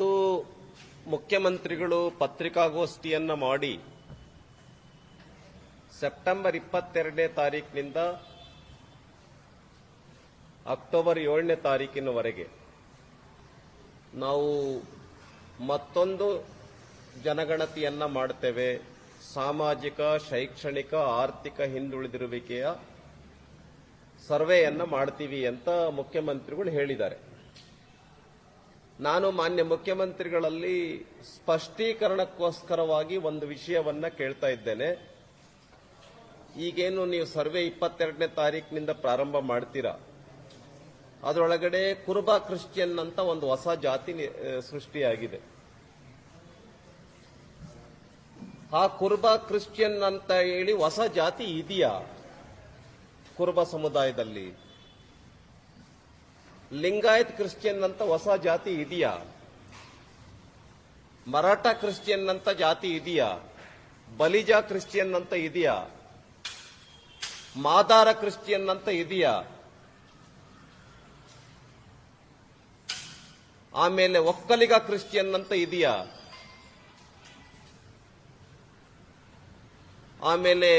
ಇವತ್ತು ಮುಖ್ಯಮಂತ್ರಿಗಳು ಪತ್ರಿಕಾಗೋಷ್ಠಿಯನ್ನು ಮಾಡಿ ಸೆಪ್ಟೆಂಬರ್ ಇಪ್ಪತ್ತೆರಡನೇ ತಾರೀಕಿನಿಂದ ಅಕ್ಟೋಬರ್ ಏಳನೇ ತಾರೀಕಿನವರೆಗೆ ನಾವು ಮತ್ತೊಂದು ಜನಗಣತಿಯನ್ನ ಮಾಡ್ತೇವೆ. ಸಾಮಾಜಿಕ, ಶೈಕ್ಷಣಿಕ, ಆರ್ಥಿಕ ಹಿಂದುಳಿದಿರುವಿಕೆಯ ಸರ್ವೆಯನ್ನು ಮಾಡ್ತೀವಿ ಅಂತ ಮುಖ್ಯಮಂತ್ರಿಗಳು ಹೇಳಿದ್ದಾರೆ. ನಾನು ಮಾನ್ಯ ಮುಖ್ಯಮಂತ್ರಿಗಳಲ್ಲಿ ಸ್ಪಷ್ಟೀಕರಣಕ್ಕೋಸ್ಕರವಾಗಿ ಒಂದು ವಿಷಯವನ್ನ ಕೇಳ್ತಾ ಇದ್ದೇನೆ. ಈಗೇನು ನೀವು ಸರ್ವೆ ಇಪ್ಪತ್ತೆರಡನೇ ತಾರೀಕಿನಿಂದ ಪ್ರಾರಂಭ ಮಾಡ್ತೀರಾ? ಅದರೊಳಗಡೆ ಕುರುಬ ಕ್ರಿಶ್ಚಿಯನ್ ಅಂತ ಒಂದು ಹೊಸ ಜಾತಿ ಸೃಷ್ಟಿಯಾಗಿದೆ. ಆ ಕುರುಬ ಕ್ರಿಶ್ಚಿಯನ್ ಅಂತ ಹೇಳಿ ಹೊಸ ಜಾತಿ ಇದೆಯಾ? ಕುರುಬ ಸಮುದಾಯದಲ್ಲಿ. ಲಿಂಗಾಯತ್ ಕ್ರಿಶ್ಚಿಯನ್ ಅಂತ ಹೊಸ ಜಾತಿ ಇದೆಯಾ? ಮರಾಠ ಕ್ರಿಶ್ಚಿಯನ್ ಅಂತ ಜಾತಿ ಇದೆಯಾ? ಬಲಿಜಾ ಕ್ರಿಶ್ಚಿಯನ್ ಅಂತ ಇದೆಯಾ? ಮಾದಾರ ಕ್ರಿಶ್ಚಿಯನ್ ಅಂತ ಇದೆಯಾ? ಆಮೇಲೆ ಒಕ್ಕಲಿಗ ಕ್ರಿಶ್ಚಿಯನ್ ಅಂತ ಇದೆಯಾ? ಆಮೇಲೆ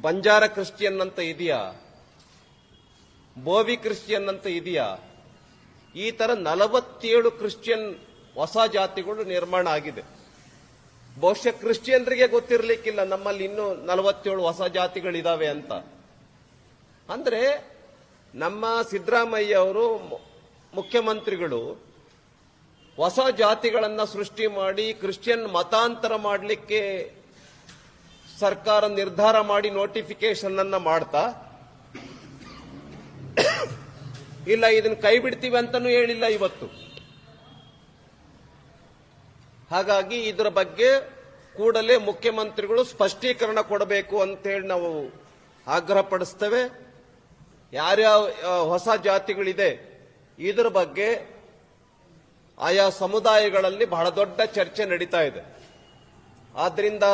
ಬಂಜಾರ ಕ್ರಿಶ್ಚಿಯನ್ ಅಂತ ಇದೆಯಾ? ಬೋವಿ ಕ್ರಿಶ್ಚಿಯನ್ ಅಂತ ಇದೆಯಾ? ಈ ತರ ನಲವತ್ತೇಳು ಕ್ರಿಶ್ಚಿಯನ್ ಹೊಸ ಜಾತಿಗಳು ನಿರ್ಮಾಣ ಆಗಿದೆ. ಬಹುಶಃ ಕ್ರಿಶ್ಚಿಯನ್ರಿಗೆ ಗೊತ್ತಿರಲಿಕ್ಕಿಲ್ಲ ನಮ್ಮಲ್ಲಿ ಇನ್ನೂ ನಲವತ್ತೇಳು ಹೊಸ ಜಾತಿಗಳಿದಾವೆ ಅಂತ. ಅಂದ್ರೆ ನಮ್ಮ ಸಿದ್ದರಾಮಯ್ಯ ಅವರು ಮುಖ್ಯಮಂತ್ರಿಗಳು ಹೊಸ ಜಾತಿಗಳನ್ನ ಸೃಷ್ಟಿ ಮಾಡಿ ಕ್ರಿಶ್ಚಿಯನ್ ಮತಾಂತರ ಮಾಡಲಿಕ್ಕೆ ಸರ್ಕಾರ ನಿರ್ಧಾರ ಮಾಡಿ ನೋಟಿಫಿಕೇಶನ್ ಅನ್ನ ಮಾಡ್ತಾ ಇಲ್ಲ ಇದನ್ನು ಕೈ ಬಿಡ್ತೀವಿ ಅಂತಾನೂ ಹೇಳಿಲ್ಲ ಇವತ್ತು. ಹಾಗಾಗಿ ಇದರ ಬಗ್ಗೆ ಕೂಡಲೇ ಮುಖ್ಯಮಂತ್ರಿಗಳು ಸ್ಪಷ್ಟೀಕರಣ ಕೊಡಬೇಕು ಅಂತೇಳಿ ನಾವು ಆಗ್ರಹ ಪಡಿಸ್ತೇವೆ. ಯಾರ್ಯಾವ ಹೊಸ ಜಾತಿಗಳಿದೆ, ಇದರ ಬಗ್ಗೆ ಆಯಾ ಸಮುದಾಯಗಳಲ್ಲಿ ಬಹಳ ದೊಡ್ಡ ಚರ್ಚೆ ನಡೀತಾ ಇದೆ. ಆದ್ರಿಂದ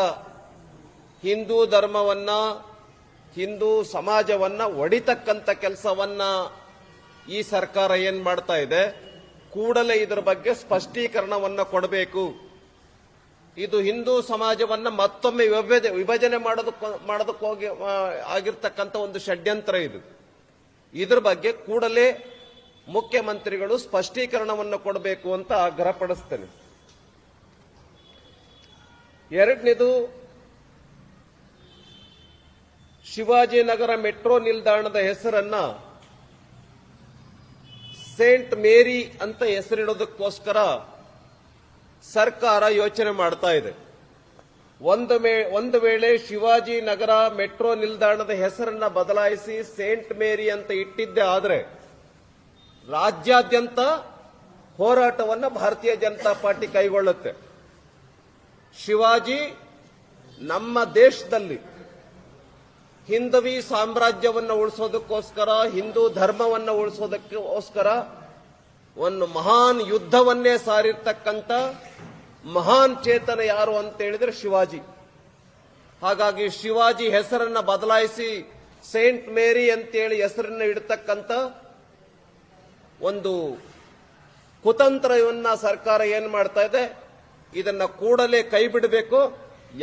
ಹಿಂದೂ ಧರ್ಮವನ್ನ, ಹಿಂದೂ ಸಮಾಜವನ್ನ ಒಡಿತಕ್ಕಂಥ ಕೆಲಸವನ್ನ ಈ ಸರ್ಕಾರ ಏನ್ ಮಾಡ್ತಾ ಇದೆ? ಕೂಡಲೇ ಇದರ ಬಗ್ಗೆ ಸ್ಪಷ್ಟೀಕರಣವನ್ನು ಕೊಡಬೇಕು. ಇದು ಹಿಂದೂ ಸಮಾಜವನ್ನ ಮತ್ತೊಮ್ಮೆ ವಿಭಜ- ವಿಭಜನೆ ಮಾಡೋದಕ್ಕೆ ಹೋಗಿ ಆಗಿರ್ತಕ್ಕಂಥ ಒಂದು ಷಡ್ಯಂತ್ರ ಇದು. ಇದ್ರ ಬಗ್ಗೆ ಕೂಡಲೇ ಮುಖ್ಯಮಂತ್ರಿಗಳು ಸ್ಪಷ್ಟೀಕರಣವನ್ನು ಕೊಡಬೇಕು ಅಂತ ಆಗ್ರಹ ಪಡಿಸ್ತೇನೆ. ಎರಡನೇದು, ಶಿವಾಜಿನಗರ ಮೆಟ್ರೋ ನಿಲ್ದಾಣದ ಹೆಸರನ್ನ ಸೇಂಟ್ ಮೇರಿ ಅಂತ ಹೆಸರಿಡೋದಕ್ಕೋಸ್ಕರ ಸರ್ಕಾರ ಯೋಚನೆ ಮಾಡ್ತಾ ಇದೆ. ಒಂದು ಒಂದು ವೇಳೆ ಶಿವಾಜಿ ನಗರ ಮೆಟ್ರೋ ನಿಲ್ದಾಣದ ಹೆಸರನ್ನ ಬದಲಾಯಿಸಿ ಸೇಂಟ್ ಮೇರಿ ಅಂತ ಇಟ್ಟಿದ್ದೆ ಆದರೆ ರಾಜ್ಯಾದ್ಯಂತ ಹೋರಾಟವನ್ನು ಭಾರತೀಯ ಜನತಾ ಪಾರ್ಟಿ ಕೈಗೊಳ್ಳುತ್ತೆ. ಶಿವಾಜಿ ನಮ್ಮ ದೇಶದಲ್ಲಿ ಹಿಂದವಿ ಸಾಮ್ರಾಜ್ಯವನ್ನು ಉಳಿಸೋದಕ್ಕೋಸ್ಕರ, ಹಿಂದೂ ಧರ್ಮವನ್ನು ಉಳಿಸೋದಕ್ಕೋಸ್ಕರ ಒಂದು ಮಹಾನ್ ಯುದ್ಧವನ್ನೇ ಸಾರಿರ್ತಕ್ಕಂಥ ಮಹಾನ್ ಚೇತನ ಯಾರು ಅಂತ ಹೇಳಿದ್ರೆ ಶಿವಾಜಿ. ಹಾಗಾಗಿ ಶಿವಾಜಿ ಹೆಸರನ್ನ ಬದಲಾಯಿಸಿ ಸೇಂಟ್ ಮೇರಿ ಅಂತೇಳಿ ಹೆಸರನ್ನ ಇಡತಕ್ಕಂಥ ಒಂದು ಕುತಂತ್ರವನ್ನ ಸರ್ಕಾರ ಏನ್ ಮಾಡ್ತಾ ಇದೆ, ಇದನ್ನ ಕೂಡಲೇ ಕೈ ಬಿಡಬೇಕು.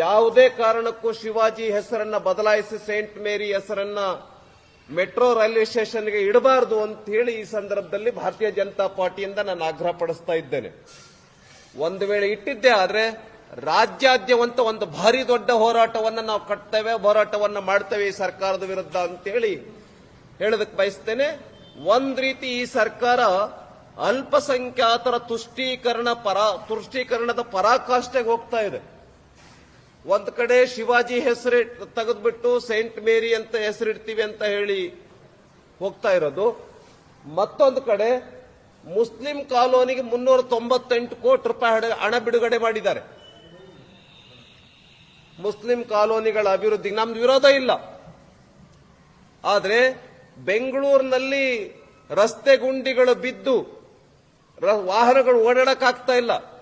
ಯಾವುದೇ ಕಾರಣಕ್ಕೂ ಶಿವಾಜಿ ಹೆಸರನ್ನ ಬದಲಾಯಿಸಿ ಸೇಂಟ್ ಮೇರಿ ಹೆಸರನ್ನ ಮೆಟ್ರೋ ರೈಲ್ವೆ ಸ್ಟೇಷನ್ಗೆ ಇಡಬಾರದು ಅಂತ ಹೇಳಿ ಈ ಸಂದರ್ಭದಲ್ಲಿ ಭಾರತೀಯ ಜನತಾ ಪಾರ್ಟಿಯಿಂದ ನಾನು ಆಗ್ರಹ ಪಡಿಸ್ತಾ ಇದ್ದೇನೆ. ಒಂದು ವೇಳೆ ಇಟ್ಟಿದ್ದೆ ಆದರೆ ರಾಜ್ಯಾದ್ಯವಂತ ಒಂದು ಭಾರಿ ದೊಡ್ಡ ಹೋರಾಟವನ್ನು ನಾವು ಕಟ್ತೇವೆ, ಹೋರಾಟವನ್ನು ಮಾಡ್ತೇವೆ ಈ ಸರ್ಕಾರದ ವಿರುದ್ಧ ಅಂತೇಳಿ ಹೇಳೋದಕ್ಕೆ ಬಯಸ್ತೇನೆ. ಒಂದ್ ರೀತಿ ಈ ಸರ್ಕಾರ ಅಲ್ಪಸಂಖ್ಯಾತರ ತುಷ್ಟೀಕರಣ ಪರ ತುಷ್ಟೀಕರಣದ ಪರಾಕಾಷ್ಠೆಗೆ ಹೋಗ್ತಾ ಇದೆ. ಒಂದ್ ಕಡೆ ಶಿವಾಜಿ ಹೆಸರು ತೆಗೆದ್ಬಿಟ್ಟು ಸೇಂಟ್ ಮೇರಿ ಅಂತ ಹೆಸರಿಡ್ತೀವಿ ಅಂತ ಹೇಳಿ ಹೋಗ್ತಾ ಇರೋದು. ಮತ್ತೊಂದು ಕಡೆ ಮುಸ್ಲಿಂ ಕಾಲೋನಿಗೆ ಮುನ್ನೂರ ತೊಂಬತ್ತೆಂಟು ಕೋಟಿ ರೂಪಾಯಿ ಹಣ- ಬಿಡುಗಡೆ ಮಾಡಿದ್ದಾರೆ. ಮುಸ್ಲಿಂ ಕಾಲೋನಿಗಳ ಅಭಿವೃದ್ಧಿ ನಮ್ದು ವಿರೋಧ ಇಲ್ಲ. ಆದ್ರೆ ಬೆಂಗಳೂರಿನಲ್ಲಿ ರಸ್ತೆ ಗುಂಡಿಗಳು ಬಿದ್ದು ವಾಹನಗಳು ಓಡಾಡಕ್ಕಾಗ್ತಾ ಇಲ್ಲ.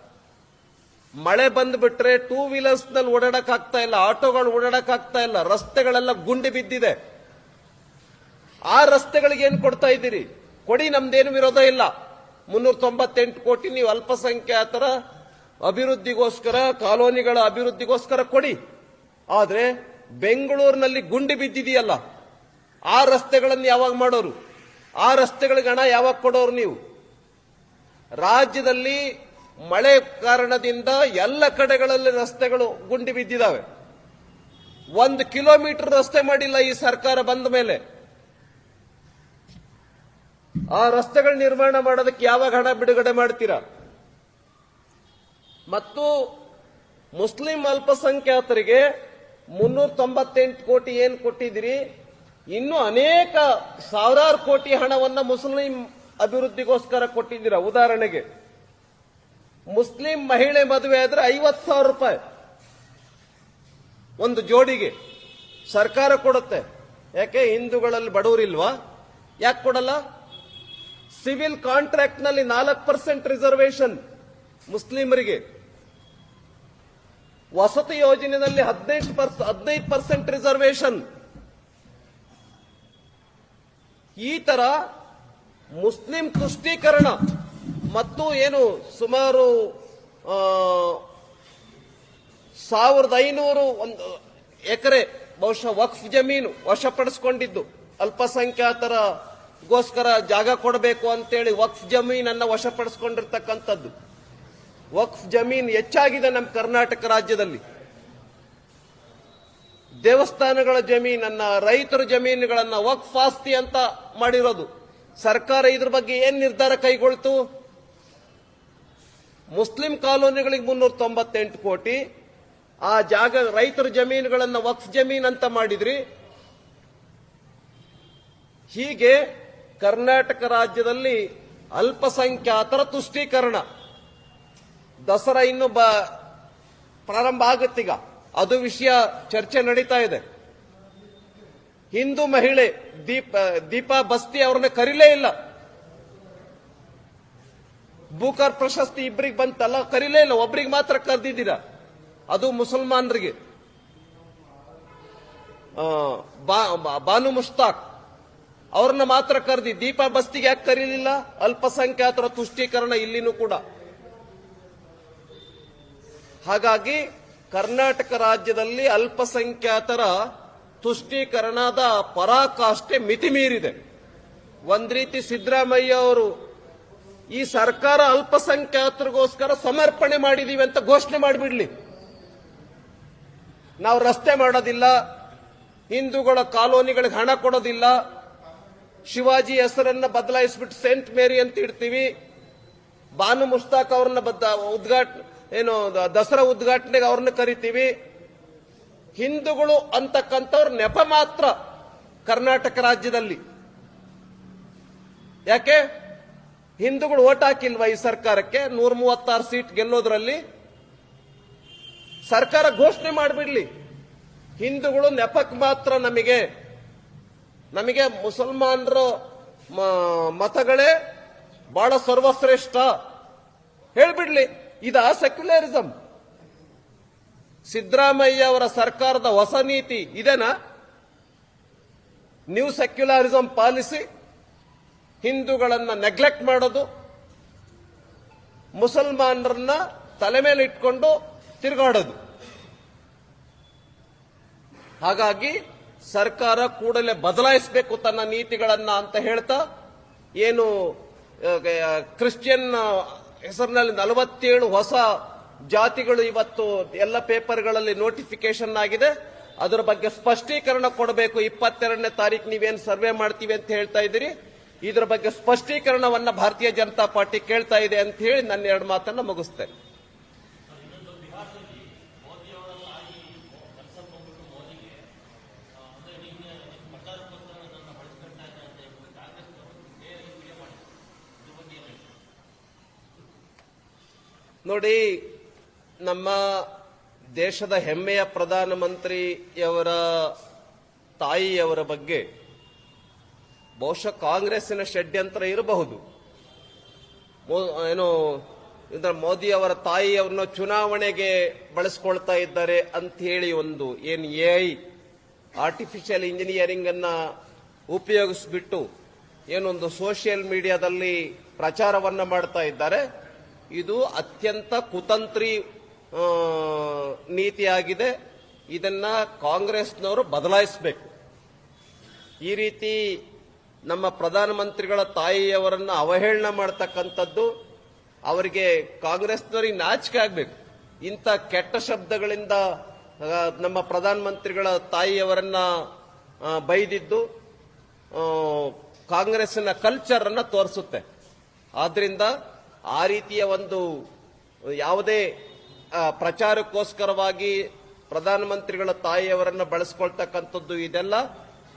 ಮಳೆ ಬಂದ್ಬಿಟ್ರೆ ಟೂ ವೀಲರ್ಸ್ನಲ್ಲಿ ಓಡಾಡಕ್ ಆಗ್ತಾ ಇಲ್ಲ, ಆಟೋಗಳು ಓಡಾಡಕ್ ಆಗ್ತಾ ಇಲ್ಲ, ರಸ್ತೆಗಳೆಲ್ಲ ಗುಂಡಿ ಬಿದ್ದಿದೆ. ಆ ರಸ್ತೆಗಳಿಗೆ ಏನ್ ಕೊಡ್ತಾ ಇದ್ದೀರಿ? ಕೊಡಿ, ನಮ್ದೇನು ವಿರೋಧ ಇಲ್ಲ. ಮುನ್ನೂರ ತೊಂಬತ್ತೆಂಟು ಕೋಟಿ ನೀವು ಅಲ್ಪಸಂಖ್ಯಾತರ ಅಭಿವೃದ್ಧಿಗೋಸ್ಕರ, ಕಾಲೋನಿಗಳ ಅಭಿವೃದ್ಧಿಗೋಸ್ಕರ ಕೊಡಿ. ಆದ್ರೆ ಬೆಂಗಳೂರಿನಲ್ಲಿ ಗುಂಡಿ ಬಿದ್ದಿದೆಯಲ್ಲ, ಆ ರಸ್ತೆಗಳನ್ನು ಯಾವಾಗ ಮಾಡೋರು? ಆ ರಸ್ತೆಗಳಿಗೆ ಹಣ ಯಾವಾಗ ಕೊಡೋರು ನೀವು? ರಾಜ್ಯದಲ್ಲಿ ಮಳೆ ಕಾರಣದಿಂದ ಎಲ್ಲ ಕಡೆಗಳಲ್ಲಿ ರಸ್ತೆಗಳು ಗುಂಡಿ ಬಿದ್ದಿದ್ದಾವೆ ಒಂದು ಕಿಲೋಮೀಟರ್ ರಸ್ತೆ ಮಾಡಿಲ್ಲ ಈ ಸರ್ಕಾರ ಬಂದ ಮೇಲೆ. ಆ ರಸ್ತೆಗಳ ನಿರ್ಮಾಣ ಮಾಡೋದಕ್ಕೆ ಯಾವಾಗ ಹಣ ಬಿಡುಗಡೆ ಮಾಡ್ತೀರಾ? ಮತ್ತು ಮುಸ್ಲಿಂ ಅಲ್ಪಸಂಖ್ಯಾತರಿಗೆ ಮುನ್ನೂರ ತೊಂಬತ್ತೆಂಟು ಕೋಟಿ ಏನ್ ಕೊಟ್ಟಿದ್ದೀರಿ? ಇನ್ನು ಅನೇಕ ಸಾವಿರಾರು ಕೋಟಿ ಹಣವನ್ನ ಮುಸ್ಲಿಂ ಅಭಿವೃದ್ಧಿಗೋಸ್ಕರ ಕೊಟ್ಟಿದ್ದೀರಾ? ಉದಾಹರಣೆಗೆ. ಮುಸ್ಲಿಂ ಮಹಿಳೆ ಮದುವೆ ಆದ್ರೆ ಐವತ್ತು ಸಾವಿರ ರೂಪಾಯಿ. ಒಂದು ಜೋಡಿಗೆ. ಸರ್ಕಾರ ಕೊಡುತ್ತೆ. ಯಾಕೆ? ಹಿಂದೂಗಳಲ್ಲಿ ಬಡವರಿಲ್ವಾ? ಯಾಕೆ ಕೊಡಲ್ಲ? ಸಿವಿಲ್ ಕಾಂಟ್ರಾಕ್ಟ್ನಲ್ಲಿ ನಾಲ್ಕು ಪರ್ಸೆಂಟ್ ರಿಸರ್ವೇಶನ್ ಮುಸ್ಲಿಮರಿಗೆ. ವಸತಿ ಯೋಜನೆಯಲ್ಲಿ ಹದಿನೈದು ಪರ್ಸೆ, ಹದಿನೈದು ಪರ್ಸೆಂಟ್ ರಿಸರ್ವೇಶನ್ ಈ ತರ ಮುಸ್ಲಿಂ ತುಷ್ಟೀಕರಣ ಮತ್ತು ಏನು ಸುಮಾರು ಸಾವಿರದ ಐನೂರು ಒಂದು ಎಕರೆ ಬಹುಶಃ ವಕ್ಫ್ ಜಮೀನು ವಶಪಡಿಸಿಕೊಂಡಿದ್ದು. ಅಲ್ಪಸಂಖ್ಯಾತರಗೋಸ್ಕರ ಜಾಗ ಕೊಡಬೇಕು ಅಂತೇಳಿ ವಕ್ಫ್ ಜಮೀನನ್ನು ವಶಪಡಿಸಿಕೊಂಡಿರ್ತಕ್ಕಂಥದ್ದು. ವಕ್ಫ್ ಜಮೀನ್ ಹೆಚ್ಚಾಗಿದೆ ನಮ್ಮ ಕರ್ನಾಟಕ ರಾಜ್ಯದಲ್ಲಿ. ದೇವಸ್ಥಾನಗಳ ಜಮೀನನ್ನ, ರೈತರ ಜಮೀನುಗಳನ್ನ ವಕ್ಫ್ ಆಸ್ತಿ ಅಂತ ಮಾಡಿರೋದು. ಸರ್ಕಾರ ಇದ್ರ ಬಗ್ಗೆ ಏನ್ ನಿರ್ಧಾರ ಕೈಗೊಳ್ತು? ಮುಸ್ಲಿಂ ಕಾಲೋನಿಗಳಿಗೆ ಮುನ್ನೂರ ತೊಂಬತ್ತೆಂಟು ಕೋಟಿ. ಆ ಜಾಗ ರೈತರ ಜಮೀನುಗಳನ್ನು ವಕ್ಫ್ ಜಮೀನ್ ಅಂತ ಮಾಡಿದ್ರಿ. ಹೀಗೆ ಕರ್ನಾಟಕ ರಾಜ್ಯದಲ್ಲಿ ಅಲ್ಪಸಂಖ್ಯಾತರ ತುಷ್ಟೀಕರಣ. ದಸರಾ ಇನ್ನು ಬ ಪ್ರಾರಂಭ ಆಗುತ್ತೀಗ. ಅದು ವಿಷಯ ಚರ್ಚೆ ನಡೀತಾ ಇದೆ. ಹಿಂದೂ ಮಹಿಳೆ ದೀಪ ದೀಪಾ ಬಸ್ತಿ ಅವ್ರನ್ನ ಕರೀಲೇ ಇಲ್ಲ. ಬೂಕರ್ ಪ್ರಶಸ್ತಿ ಇಬ್ಬರಿಗೆ ಬಂತಲ್ಲ? ಕರೀಲೇ ಇಲ್ಲ, ಒಬ್ರಿಗೆ ಮಾತ್ರ ಕರೆದಿದ್ದೀರಾ? ಅದು ಮುಸಲ್ಮಾನರಿಗೆ. ಬಾನು ಮುಷ್ತಾಕ್. ಅವ್ರನ್ನ ಮಾತ್ರ ಕರೆದಿ. ದೀಪ ಬಸ್ತಿಗೆ ಯಾಕೆ ಕರೀಲಿಲ್ಲ? ಅಲ್ಪಸಂಖ್ಯಾತರ ತುಷ್ಟೀಕರಣ ಇಲ್ಲಿನೂ ಕೂಡ. ಹಾಗಾಗಿ ಕರ್ನಾಟಕ ರಾಜ್ಯದಲ್ಲಿ ಅಲ್ಪಸಂಖ್ಯಾತರ ತುಷ್ಟೀಕರಣದ ಪರಾಕಾಷ್ಠೆ ಮಿತಿ ಮೀರಿದೆ ಒಂದ್ ರೀತಿ ಸಿದ್ದರಾಮಯ್ಯ ಅವರು ಈ ಸರ್ಕಾರ ಅಲ್ಪಸಂಖ್ಯಾತರಿಗೋಸ್ಕರ ಸಮರ್ಪಣೆ ಮಾಡಿದೀವಿ ಅಂತ ಘೋಷಣೆ ಮಾಡಿಬಿಡ್ಲಿ. ನಾವು ರಸ್ತೆ ಮಾಡೋದಿಲ್ಲ, ಹಿಂದೂಗಳ ಕಾಲೋನಿಗಳಿಗೆ ಹಣ ಕೊಡೋದಿಲ್ಲ, ಶಿವಾಜಿ ಹೆಸರನ್ನ ಬದಲಾಯಿಸ್ಬಿಟ್ಟು ಸೇಂಟ್ ಮೇರಿ ಅಂತ ಇಡ್ತೀವಿ. ಬಾನು ಮುಸ್ತಾಕ್ ಅವ್ರನ್ನ ಉದ್ಘಾಟ, ಏನು, ದಸರಾ ಉದ್ಘಾಟನೆಗೆ ಅವ್ರನ್ನ ಕರಿತೀವಿ. ಹಿಂದೂಗಳು ಅಂತಕ್ಕಂಥವ್ರ ನೆಪ ಮಾತ್ರ ಕರ್ನಾಟಕ ರಾಜ್ಯದಲ್ಲಿ. ಯಾಕೆ? ಹಿಂದೂಗಳು ಓಟ್ ಹಾಕಿಲ್ವಾ ಈ ಸರ್ಕಾರಕ್ಕೆ? ನೂರ ಮೂವತ್ತಾರು ಸೀಟ್ ಗೆಲ್ಲೋದ್ರಲ್ಲಿ? ಸರ್ಕಾರ ಘೋಷಣೆ ಮಾಡಿಬಿಡ್ಲಿ. ಹಿಂದೂಗಳು ನೆಪಕ್ಕೆ ಮಾತ್ರ ನಮಗೆ ನಮಗೆ ಮುಸಲ್ಮಾನರ ಮತಗಳೇ ಬಹಳ ಸರ್ವಶ್ರೇಷ್ಠ. ಹೇಳ್ಬಿಡ್ಲಿ, ಇದ ಸೆಕ್ಯುಲರಿಸಂ. ಸಿದ್ದರಾಮಯ್ಯ ಅವರ ಸರ್ಕಾರದ ಹೊಸ ನೀತಿ, ಇದೇನಾ? ನ್ಯೂ ಸೆಕ್ಯುಲರಿಸಂ ಪಾಲಿಸಿ ಹಿಂದೂಗಳನ್ನ ನೆಗ್ಲೆಕ್ಟ್ ಮಾಡೋದು, ಮುಸಲ್ಮಾನರನ್ನ ತಲೆ ಮೇಲೆ ಇಟ್ಕೊಂಡು ತಿರುಗಾಡೋದು. ಹಾಗಾಗಿ ಸರ್ಕಾರ ಕೂಡಲೇ ಬದಲಾಯಿಸಬೇಕು ತನ್ನ ನೀತಿಗಳನ್ನ ಅಂತ ಹೇಳ್ತಾ, ಏನು ಕ್ರಿಶ್ಚಿಯನ್ ಹೆಸರಿನಲ್ಲಿ ನಲವತ್ತೇಳು ಹೊಸ ಜಾತಿಗಳು ಇವತ್ತು ಎಲ್ಲ ಪೇಪರ್ಗಳಲ್ಲಿ ನೋಟಿಫಿಕೇಶನ್ ಆಗಿದೆ. ಅದರ ಬಗ್ಗೆ ಸ್ಪಷ್ಟೀಕರಣ ಕೊಡಬೇಕು. ಇಪ್ಪತ್ತೆರಡನೇ ತಾರೀಕು ನೀವೇನು ಸರ್ವೆ ಮಾಡ್ತೀವಿ ಅಂತ ಹೇಳ್ತಾ ಇದ್ದೀರಿ. ಇದರ ಬಗ್ಗೆ ಸ್ಪಷ್ಟೀಕರಣವನ್ನ ಭಾರತೀಯ ಜನತಾ ಪಾರ್ಟಿ ಕೇಳ್ತಾ ಇದೆ ಅಂತ ಹೇಳಿ ನನ್ನ ಎರಡು ಮಾತನ್ನ ಮುಗಿಸ್ತೇನೆ. ನೋಡಿ, ನಮ್ಮ ದೇಶದ ಹೆಮ್ಮೆಯ ಪ್ರಧಾನಮಂತ್ರಿಯವರ ತಾಯಿಯವರ ಬಗ್ಗೆ ಬಹುಶಃ ಕಾಂಗ್ರೆಸ್ಸಿನ ಷಡ್ಯಂತ್ರ ಇರಬಹುದು. ಏನು, ಇದರ ಮೋದಿ ಅವರ ತಾಯಿಯವ್ರನ್ನ ಚುನಾವಣೆಗೆ ಬಳಸ್ಕೊಳ್ತಾ ಇದ್ದಾರೆ ಅಂತ ಹೇಳಿ ಒಂದು, ಏನು ಎ ಐ ಆರ್ಟಿಫಿಷಿಯಲ್ ಇಂಜಿನಿಯರಿಂಗ್ ಅನ್ನ ಉಪಯೋಗಿಸ್ಬಿಟ್ಟು ಏನೊಂದು ಸೋಷಿಯಲ್ ಮೀಡಿಯಾದಲ್ಲಿ ಪ್ರಚಾರವನ್ನ ಮಾಡ್ತಾ ಇದ್ದಾರೆ. ಇದು ಅತ್ಯಂತ ಕುತಂತ್ರಿ ನೀತಿಯಾಗಿದೆ. ಇದನ್ನ ಕಾಂಗ್ರೆಸ್ನವರು ಬದಲಾಯಿಸಬೇಕು. ಈ ರೀತಿ ನಮ್ಮ ಪ್ರಧಾನಮಂತ್ರಿಗಳ ತಾಯಿಯವರನ್ನ ಅವಹೇಳನ ಮಾಡ್ತಕ್ಕಂಥದ್ದು ಅವರಿಗೆ ಕಾಂಗ್ರೆಸ್ನವರಿಗೆ ನಾಚಿಕೆ ಆಗ್ಬೇಕು. ಇಂಥ ಕೆಟ್ಟ ಶಬ್ದಗಳಿಂದ ನಮ್ಮ ಪ್ರಧಾನಮಂತ್ರಿಗಳ ತಾಯಿಯವರನ್ನ ಬೈದಿದ್ದು ಕಾಂಗ್ರೆಸ್ನ ಕಲ್ಚರ್ ಅನ್ನ ತೋರಿಸುತ್ತೆ. ಆದ್ರಿಂದ ಆ ರೀತಿಯ ಒಂದು ಯಾವುದೇ ಪ್ರಚಾರಕ್ಕೋಸ್ಕರವಾಗಿ ಪ್ರಧಾನಮಂತ್ರಿಗಳ ತಾಯಿಯವರನ್ನ ಬಳಸ್ಕೊಳ್ತಕ್ಕಂಥದ್ದು ಇದೆಲ್ಲ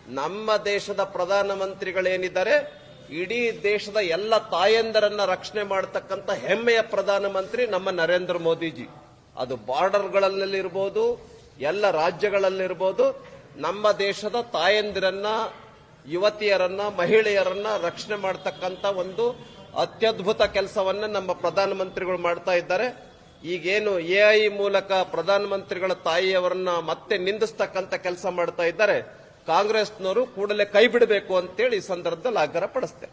ನಮ್ಮ ದೇಶದ ಪ್ರಧಾನಮಂತ್ರಿಗಳೇನಿದ್ದಾರೆ? ಇಡೀ ದೇಶದ ಎಲ್ಲ ತಾಯಂದರನ್ನ ರಕ್ಷಣೆ ಮಾಡತಕ್ಕಂಥ ಹೆಮ್ಮೆಯ ಪ್ರಧಾನಮಂತ್ರಿ ನಮ್ಮ ನರೇಂದ್ರ ಮೋದಿಜಿ. ಅದು ಬಾರ್ಡರ್ಗಳಲ್ಲಿರ್ಬೋದು, ಎಲ್ಲ ರಾಜ್ಯಗಳಲ್ಲಿರ್ಬೋದು, ನಮ್ಮ ದೇಶದ ತಾಯಂದಿರನ್ನ, ಯುವತಿಯರನ್ನ, ಮಹಿಳೆಯರನ್ನ ರಕ್ಷಣೆ ಮಾಡತಕ್ಕಂಥ ಒಂದು ಅತ್ಯದ್ಭುತ ಕೆಲಸವನ್ನ ನಮ್ಮ ಪ್ರಧಾನಮಂತ್ರಿಗಳು ಮಾಡ್ತಾ ಇದ್ದಾರೆ. ಈಗೇನು ಎಐ ಮೂಲಕ ಪ್ರಧಾನಮಂತ್ರಿಗಳ ತಾಯಿಯವರನ್ನ ಮತ್ತೆ ನಿಂದಿಸ್ತಕ್ಕಂಥ ಕೆಲಸ ಮಾಡ್ತಾ ಇದ್ದಾರೆ. ಕಾಂಗ್ರೆಸ್ನವರು ಕೂಡಲೇ ಕೈ ಬಿಡಬೇಕು ಅಂತೇಳಿ ಈ ಸಂದರ್ಭದಲ್ಲಿ ಆಗ್ರಹ ಪಡಿಸ್ತೇನೆ.